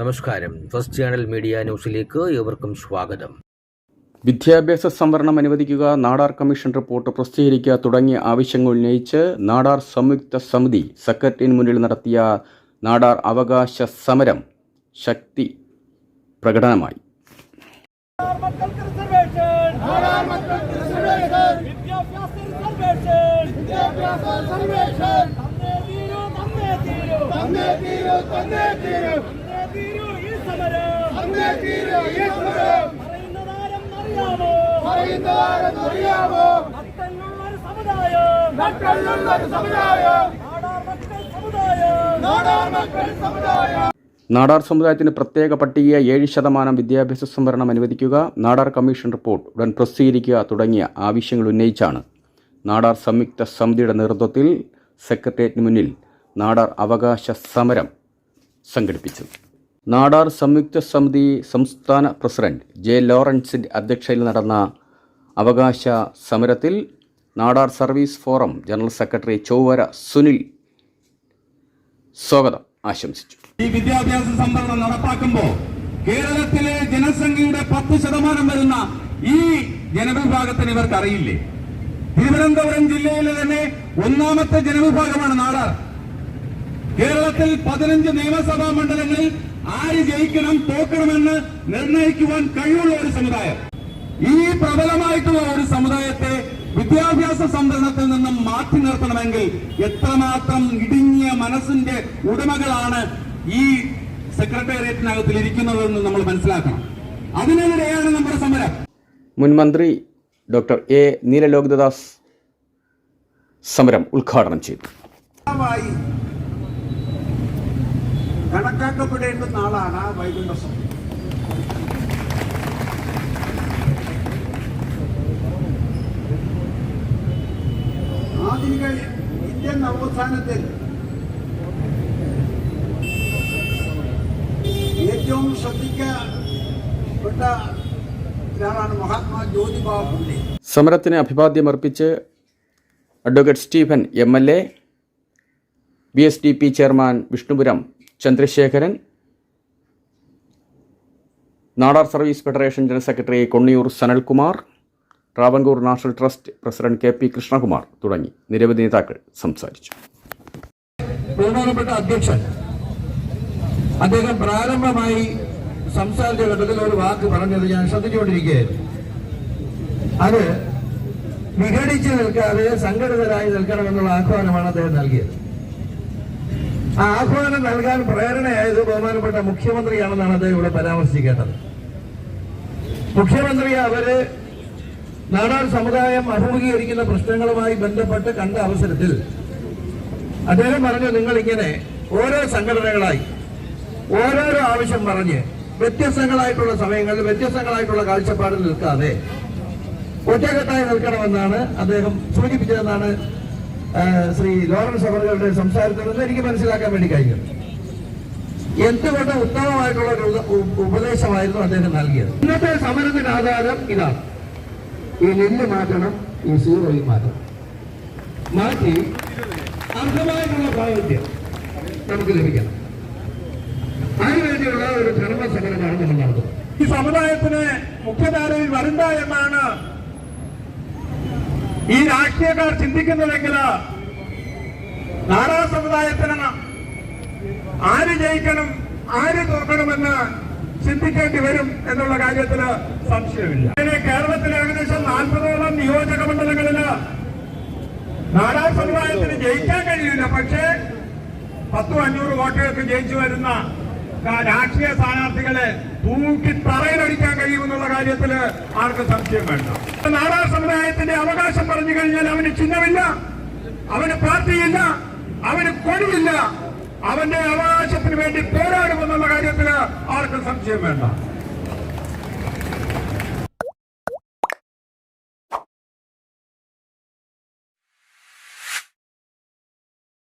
നമസ്കാരം. First channel media ന്യൂസിലേക്ക് ഏവർക്കും സ്വാഗതം. വിദ്യാഭ്യാസ സംവരണം അനുവദിക്കുക നാടാർ കമ്മീഷൻ റിപ്പോർട്ട് പ്രസിദ്ധീകരിക്കുക തുടങ്ങിയ ആവശ്യങ്ങൾ ഉന്നയിച്ച് നാടാർ സംയുക്ത സമിതി സെക്രട്ടറിന് മുന്നിൽ നടത്തിയ നാടാർ അവകാശ സമരം ശക്തി പ്രകടനമായി. വിദ്യാഭ്യാസ അറിയാമോ? പറയുന്നതാരം അറിയാമോ? നട്ടലുള്ളൊരു സമുദായം. നട്ടലുള്ളൊരു സമുദായം. നാടാർ സമുദായം. നാടാർ സമുദായം. നാടാർ സമുദായത്തിന് പ്രത്യേക പട്ടികയെ ഏഴ് ശതമാനം വിദ്യാഭ്യാസ സംവരണം അനുവദിക്കുക. നാടാർ കമ്മീഷൻ റിപ്പോർട്ട് ഉടൻ പ്രസിദ്ധീകരിക്കുക തുടങ്ങിയ ആവശ്യങ്ങൾ ഉന്നയിച്ചാണ്. നാടാർ സംയുക്ത സമിതിയുടെ നേതൃത്വത്തിൽ സെക്രട്ടേറിയറ്റിന് മുന്നിൽ നാടാർ അവകാശ സമരം സംഘടിപ്പിച്ചത് നാടാർ സംയുക്ത സമിതി സംസ്ഥാന പ്രസിഡന്റ് ജെ ലോറൻസിന്റെ അധ്യക്ഷതയിൽ നടന്ന അവകാശ സമരത്തിൽ Nadar service forum general secretary Chowara Sunil സ്വാഗതം. ആശംസിച്ചു. ഈ വിദ്യാഭ്യാസ സംവരണം നടപ്പാക്കുമ്പോൾ കേരളത്തിലെ ജനസംഖ്യയുടെ പത്ത് ശതമാനം വരുന്ന ഈ ജനവിഭാഗത്തിന് ഇവർക്ക് അറിയില്ലേ? തിരുവനന്തപുരം ജില്ലയിലെ തന്നെ ഒന്നാമത്തെ ജനവിഭാഗമാണ് നാടാർ. കേരളത്തിൽ പതിനഞ്ച് നിയമസഭാ മണ്ഡലങ്ങളിൽ ആര് ജയിക്കണം തോക്കണമെന്ന് നിർണയിക്കുവാൻ കഴിവുള്ള ഒരു സമുദായം. ഈ പ്രബലമായിട്ടുള്ള ഒരു സമുദായത്തെ വിദ്യാഭ്യാസ സംവരണത്തിൽ നിന്നും മാറ്റി നിർത്തണമെങ്കിൽ എത്രമാത്രം ഇടുങ്ങിയ മനസ്സിന്റെ ഉടമകളാണ് ഈ സെക്രട്ടേറിയറ്റിനകത്തിൽ ഇരിക്കുന്നതെന്ന് നമ്മൾ മനസ്സിലാക്കണം. അതിനെതിരെയാണ് നമ്മുടെ സമരം. മുൻമന്ത്രി ഡോക്ടർ എ നീലലോകിതദാസ് സമരം ഉദ്ഘാടനം ചെയ്തു. ായി നാളാണ് ആ വൈകുണ്ഠ സ്വാമി ആധുനിക ഇന്ത്യൻ നവോത്ഥാനത്തിൽ ഏറ്റവും ശ്രദ്ധിക്കപ്പെട്ട ഒരാളാണ് മഹാത്മാ ജ്യോതിബാ ഫുലെ. സമരത്തിന് അഭിവാദ്യമർപ്പിച്ച് advocate Stephen M L A B S D P chairman Vishnupuram Chandrasekharan Nadar service federation general secretary Konniyoor Sanalkumar Travancore national trust president K P Krishnakumar തുടങ്ങി നിരവധി നേതാക്കൾ സംസാരിച്ചു. ബഹുമാനപ്പെട്ട അധ്യക്ഷൻ അദ്ദേഹം പ്രാരംഭമായി സംസാരിച്ച ഘട്ടത്തിൽ ഒരു വാക്ക് പറഞ്ഞത് ഞാൻ ശ്രദ്ധിച്ചുകൊണ്ടിരിക്കുകയായിരുന്നു. അത് വിഘടിച്ച് നിൽക്കാതെ സംഘടിതരായി നിൽക്കണമെന്നുള്ള ആഹ്വാനമാണ് അദ്ദേഹം നൽകിയത്. ആഹ്വാനം നൽകാൻ പ്രേരണയായത് ബഹുമാനപ്പെട്ട മുഖ്യമന്ത്രിയാണെന്നാണ് അദ്ദേഹം ഇവിടെ പരാമർശിക്കേണ്ടത്. മുഖ്യമന്ത്രി അവർ നാടാർ സമുദായം അഭിമുഖീകരിക്കുന്ന പ്രശ്നങ്ങളുമായി ബന്ധപ്പെട്ട് കണ്ട അവസരത്തിൽ അദ്ദേഹം പറഞ്ഞു നിങ്ങളിങ്ങനെ ഓരോ സംഘടനകളായി ഓരോരോ ആവശ്യം പറഞ്ഞ് വ്യത്യസ്തങ്ങളായിട്ടുള്ള സമയങ്ങളിൽ വ്യത്യസ്തങ്ങളായിട്ടുള്ള കാഴ്ചപ്പാടിൽ നിൽക്കാതെ ഒറ്റക്കെട്ടായി നിൽക്കണമെന്നാണ് അദ്ദേഹം സൂചിപ്പിച്ചതെന്നാണ് ശ്രീ ലോറൻസ് അവറുകളുടെ സംസാരത്തിൽ നിന്ന് എനിക്ക് മനസ്സിലാക്കാൻ വേണ്ടി കഴിഞ്ഞു എന്തുകൊണ്ട് ഉത്തമമായിട്ടുള്ള ഒരു ഉപ- ഉപദേശമായിരുന്നു അദ്ദേഹം നൽകിയത്? ഇന്നത്തെ സമരത്തിന് ആധാരം ഇതാണ്. ഈ നെല്ല് മാറ്റണം ഈ സീറോയിൽ മാറ്റണം. മാറ്റി അർഹമായിട്ടുള്ള പ്രാതിനിധ്യം നമുക്ക് ലഭിക്കണം. അതിനുവേണ്ടിയുള്ള ഒരു ധർമ്മ സമരമാണ് നമ്മൾ നടത്തുന്നത് ഈ സമുദായത്തിന് മുഖ്യധാരയിൽ വരണ്ട എന്നാണ് ഈ രാഷ്ട്രീയക്കാർ ചിന്തിക്കുന്നതെങ്കിൽ നാടാ സമുദായത്തിന് ആര് ജയിക്കണം ആര് തോക്കണമെന്ന് ചിന്തിക്കേണ്ടി വരും എന്നുള്ള കാര്യത്തിൽ സംശയമില്ല. അങ്ങനെ കേരളത്തിലെ ഏകദേശം നാൽപ്പതോളം നിയോജക മണ്ഡലങ്ങളിൽ നാടാ സമുദായത്തിന് ജയിക്കാൻ കഴിയില്ല. പക്ഷേ പത്തും അഞ്ഞൂറ് വോട്ടുകൾക്ക് ജയിച്ചു വരുന്ന രാഷ്ട്രീയ സ്ഥാനാർത്ഥികളെ തൂക്കി തറയിലടിക്കാൻ കഴിയുമെന്നുള്ള കാര്യത്തിൽ ആർക്കും സംശയം വേണ്ട. നാടാർ സമുദായത്തിന്റെ അവകാശം പറഞ്ഞു കഴിഞ്ഞാൽ അവന് ചിഹ്നമില്ല അവന് പാർട്ടിയില്ല അവന് കൊടിയില്ല. അവന്റെ അവകാശത്തിന് വേണ്ടി പോരാടുമെന്നുള്ള കാര്യത്തിൽ ആർക്കും സംശയം വേണ്ട.